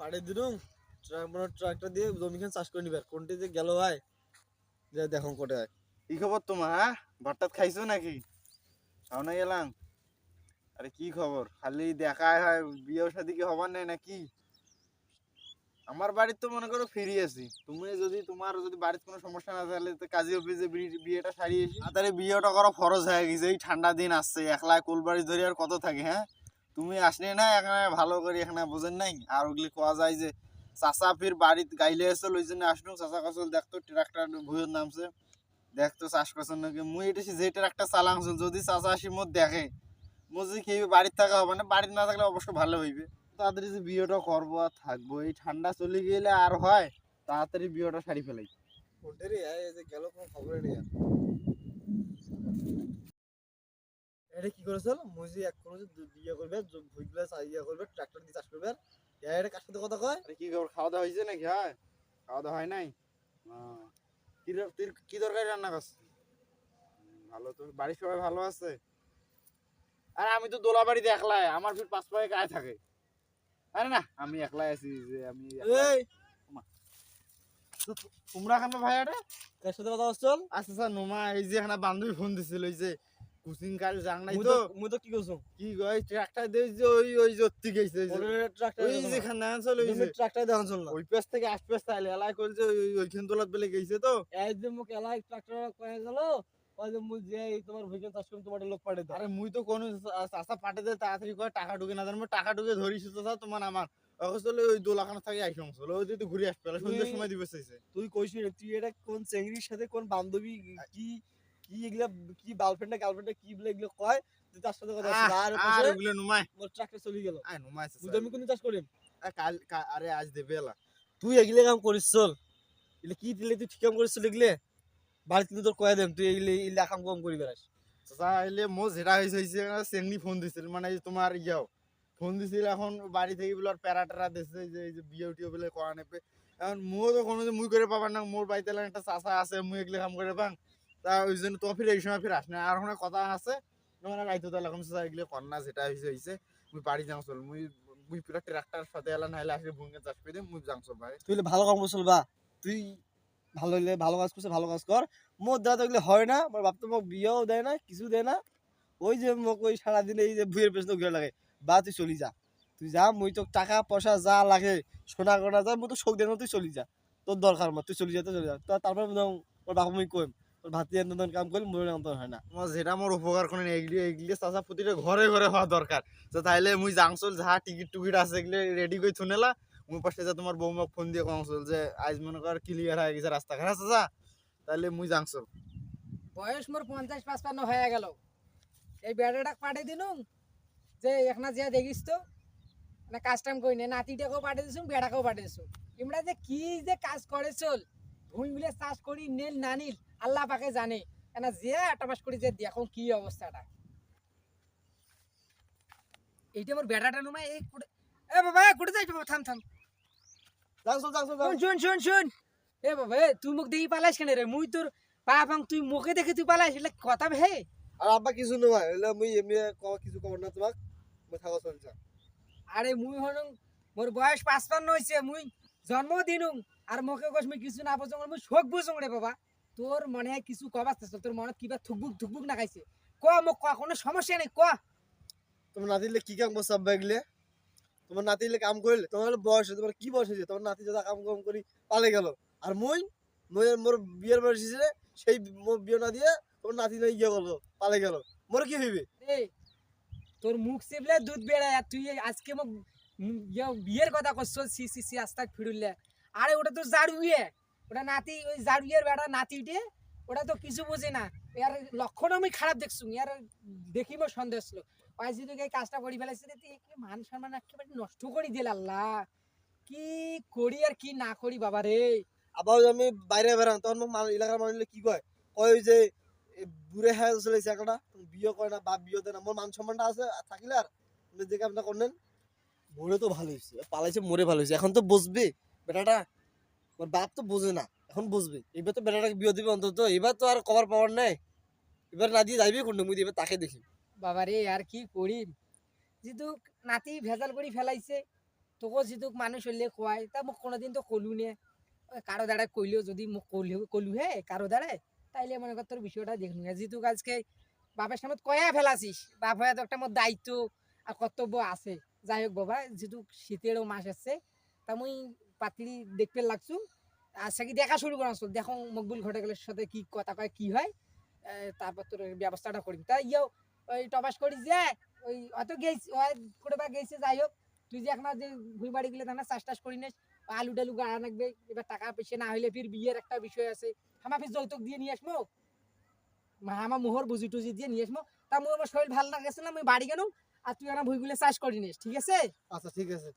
পাড়ে দিলুম, ট্রাক মানে ট্রাকটা দিয়ে জমিখান চাষ করে নিবার কোনটি যে গেল ভাই, যে দেখো কোটে কি খবর তোমার হ্যাঁ? ভাতটাত খাইছো নাকি? খাও না গেলাম আরে কি খবর? খালি দেখা হয়, বিয়ে শাদি কি হবার নাই নাকি? আমার বাড়ির তো মনে করো ফিরি আছি। তুমি যদি তোমার যদি বাড়িতে কোনো সমস্যা না তাহলে তো কাজী অফিসে বিয়েটা সারিয়ে এসি তাড়াতাড়ি বিয়েটা করা ফরজ হয়ে গেছে। এই ঠান্ডা দিন আসছে একলা কোলবাড়ি ধরে আর কত থাকে হ্যাঁ? তুমি আসলে না এখানে ভালো করে এখানে বোঝেন নাই? আর ওগুলি কোয়া যায় যে চাচা ফির বাড়িতে গাইলে এসে ওই জন্য আসলো চাচা কাছল দেখতো ট্রাক্টর ভুয়ের নামছে। দেখতো চাষ করছেন নাকি। মুই এটা যে ট্রাক্টর চালাংছিল যদি চাচা আসি মোর দেখে। যদি কেউ বাড়িতে থাকা হবে না, বাড়িতে না থাকলে অবশ্য ভালো হইবে। তাড়াতাড়ি যে বিয়েটা করব আর থাকব, এই ঠান্ডা চলে গেলে আর হয়, তাড়াতাড়ি বিয়েটা সারি ফেলাই। এই যে গেল কোনো। এটা কি করেছিল মুজি এক কোনো যে দু- বিয়ে করবে ভুইগুলা ইয়ে করবে ট্রাক্টর দিয়ে চাষ করবে। আর এটা কার সাথে কথা কয়? কি খবর? খাওয়া দাওয়া হয়েছে নাকি? হয় খাওয়া দাওয়া হয় নাই? কি র- তুই রান্না করছিস ভালো তো বাড়ির সবাই ভালো আছে? আরে আমি তো দোলা বাড়িতে একলাই আমার ফির পাঁচ পায়ে গায়ে থাকে। আরে না আমি একলাই আছি যে আমি এই! তোমরা কেন ভাই এটা? কার সাথে কথা বলছল আচ্ছা স্যার নোমা এই যে এখানে বান্ধবী ফোন দিছিল ওই যে কুচিং কাল যাং নাই তো। মুই তো কি করছুম কি এই ট্রাক্টর ওই ওই জত্তি গেছে ওই যে- ট্রাক্টর ওই ওই যে ট্রাক্টর দেখান চল না ওই পেছ থেকে তাইলে এলাই ওই ওইখান তোলাত বেলে গেছে তো। এই যে মুখ এলাই ট্রাক্টর কয়ে গেল ওই যে তোমার চাষ করুম তোমার লোক দাও। আরে মুই তো কোনো চাষা পাঠে দে তাড়াতাড়ি করে টাকা ঢুকে না জানব টাকা ঢুকে ধরিস তো তোমার আমার। অবশ্যই ওই দোলাখানা থেকে আইসম চলো ওই তো ঘুরে আসবে সন্ধ্যের তুই- সময় দিবে চাইছে। তুই কইছিস তুই এটা কোন চেংড়ির সাথে কোন বান্ধবী কি কি এগুলা কি গার্লফ্রেন্ড গার্লফ্রেন্ড কি বলে এগুলো কয় তার সাথে কথা আর আর ওগুলো নুমাই। মোর ট্রাক্টর চলে গেল। আয় নুমাই বুঝলি আমি কোন চাষ করিম? কাল আরে আজ দেবে এলা। তুই এগুলো কাম করিস চল। এগুলো কি দিলে তুই ঠিক কাম করিস চল এগুলো। বাড়িতে কিন্তু তোর কয়ে দেন তুই এগুলো এগুলো কাম কম করি বেড়াস চাচা এলে মো যেটা হয়েছে হয়েছে চেংনি ফোন দিছিল মানে তোমার ইয়াও ফোন দিছিল এখন বাড়ি থেকে বলে প্যারা টেরা দিছে যে এই যে বিয়ে টিয়ে বলে করা নেবে এখন মুও তো কোনো মুই করে পাবার না মোর বাড়িতে একটা চাচা আছে মুই এগুলো কাম করে পাং। তা ওই জন্য তো ফির এই সময় ফির আস না আর ওখানে কথা আছে। এখন এগুলো না, যেটা হয়েছে হয়েছে মুই বাড়ি যাও চল, মুই মুই পুরা ট্রাক্টার সাথে এলাম নাহলে আসলে ভুঙ্গে চাষ করে মুই যাং চল ভাই। তুই ভালো কাম করছিল বা। তুই ভালো হইলে ভালো কাজ করছে ভালো কাজ কর। মোর দ্বারা তো হয় না আমার বাপ তো মোক বিয়েও দেয় না, কিছু দেয় না। ওই যে মোক ওই সারাদিন এই যে ভুয়ের পেছনে ঘুরে লাগে। বা তুই চলি যা। তুই যা, মুই তো টাকা, পয়সা যা লাগে, সোনা গোনা যা, মুই তো শোক দেন তুই চলি যা। তোর দরকার মত, তুই চলি যা, তুই চলি যা। তা- তারপর বাপু মুই কইম ভাতি আন্দোলন কাম করি মোর অন্তর হয় না। আমার যেটা মোর উপকার করে এগুলি এগুলি চাচা প্রতিটা ঘরে ঘরে হওয়া দরকার তো তাইলে মুই যাংচল যাহা টিকিট টুকিট আছে এগুলি রেডি করে থুনেলা মুই পাশে যা তোমার বৌমাক ফোন দিয়ে কংসল যে আজ মনে কর ক্লিয়ার হয়ে গেছে রাস্তাঘাট আছে যা তাইলে মুই যাংচল বয়স মোর পঞ্চাশ পাঁচপান্ন হয়ে গেল। এই বেড়াটা পাঠিয়ে দিলুম যে এখানে যে দেখিস তো? না কাজ টাইম করি না নাতিটাকেও পাঠিয়ে দিছুম বেড়াকেও পাঠিয়ে দিছুম তোমরা যে কি যে কাজ করে চল ভুঁই মিলে চাষ করি নীল না নীল আল্লাহ পাকে জানে। কেন যে আটাপাস করি যে দেখো কি অবস্থাটা। এইটা আমার বেড়াটা নুমা এই এ বাবা কুড়ে যাই বাবা থাম থাম। যাংসল যাংসল শুন শুন শুন শুন। এ বাবা তুই মুখ দেখি পালাইস কেন রে? মুই তোর পা ফাং তুই মুখে দেখে তুই পালাইস এটা কথা ভে আর আব্বা কিছু নয় এগুলো মুই এমনি ক- কিছু কব না তোমাক। মুই থাকো চল যা। আরে মুই হনুম মোর বয়স পাঁচপান্ন হয়েছে মুই জন্ম দিনুম আর মুখে কস মুই কিছু না বুঝুম মুই শোক বুঝুম রে বাবা। তোর মনে হয় কিছু কবাস তোর মনে কিবা থুকবুক থুকবুক না খাইছে? ক মোক ক কোনো সমস্যা নেই ক। তোমার নাতিলে কি কাম করছে আব্বা এগুলো? তোমার নাতিলে কাম করলে তোমার বয়স তোমার কি বয়স হয়েছে? তোমার নাতি যা কাম কাম করি পালে গেল। আর মই মই মোর বিয়ের বয়স হয়েছে সেই বিয়ে না দিয়ে তোমার নাতি না ইয়ে করল পালে গেল। মোর কি হইবে? তোর মুখ চেপলে দুধ বেড়ায় আর তুই আজকে মোক ইয়া বিয়ের কথা করছ সি সি সি আস্তাক ফিরুল্লে আরে ওটা তো জাড়ুয়ে ওটা নাতি, ওই জাড়ুয়ের বেড়া নাতিটে, ওটা তো কিছু বোঝে না। ইয়ার লক্ষণ আমি খারাপ দেখছু ইয়ার দেখি মোর সন্দেহ ছিল ওই যদি এই কাজটা করি একে মান সম্মান একেবারে নষ্ট করে দিল আল্লাহ। কি করি আর কি না করি বাবা রে। আবার আমি বাইরে বেরাম তখন এলাকার মানুষ কি কয়? কয় যে বুড়ে হ্যাঁ চলেছে একটা বিয়ে করে না বা বিয়ে দেয় না। মোর মান সম্মানটা আছে থাকিলে আর আপনি যে কামটা করলেন বুড়ে তো ভালো হয়েছে, পালাইছে মরে ভালো হয়েছে। এখন তো বুঝবে, বেটাটা ওর বাপ তো বোঝে না, এখন বুঝবে। এবার তো বেটাটাকে বিয়ে দিবে অন্তত এবার তো আর কভার পাওয়ার নাই। এবার না দিয়ে যাইবে কোন মুই এবার তাকে দেখি। বাবা রে আর কি করি যেহেতু নাতি ভেজাল করে ফেলাইছে। তোকো যিটো মানুষ হলে খুৱাই তা মোক কোনোদিন তো কলু নে। কারও দাঁড়ায় কইলেও যদি মোক কলু কলু হে কারও দাঁড়ায় তাইলে মনে কর তোর বিষয়টা দেখলু যেহেতু আজকে বাপের সামনে কয়া ফেলাছিস বাপ হয়ে তো একটা মোর দায়িত্ব আর কর্তব্য আছে। যাই হোক বাবা যেহেতু শীতেরও মাস আছে। তা মুই পাতলি দেখতে লাগছু। আজকে কি দেখা শুরু করা দেখো মকবুল ঘটকের সাথে কি কথা কয়, কি হয় তারপর তোর ব্যবস্থাটা করি তা ইয়েও ওই টবাস করিস যে, ওই অত গেছি করে বা গেছে যাই হোক, তুই যে এখন যে ভুই বাড়ি গেলে তাহলে চাষ টাস করি নিস আলু টালু গাড়া লাগবে এবার টাকা পয়সা না হইলে ফির বিয়ের একটা বিষয় আছে। আমার ফির যৌতুক দিয়ে নিয়ে আসমো। মা আমার মোহর বুঝি টুজি দিয়ে নিয়ে আসমো। তা মুই আমার শরীর ভালো লাগেছে না আমি বাড়ি গেলাম, আর তুই আমার ভুইগুলো চাষ করি নিস ঠিক আছে? আচ্ছা ঠিক আছে।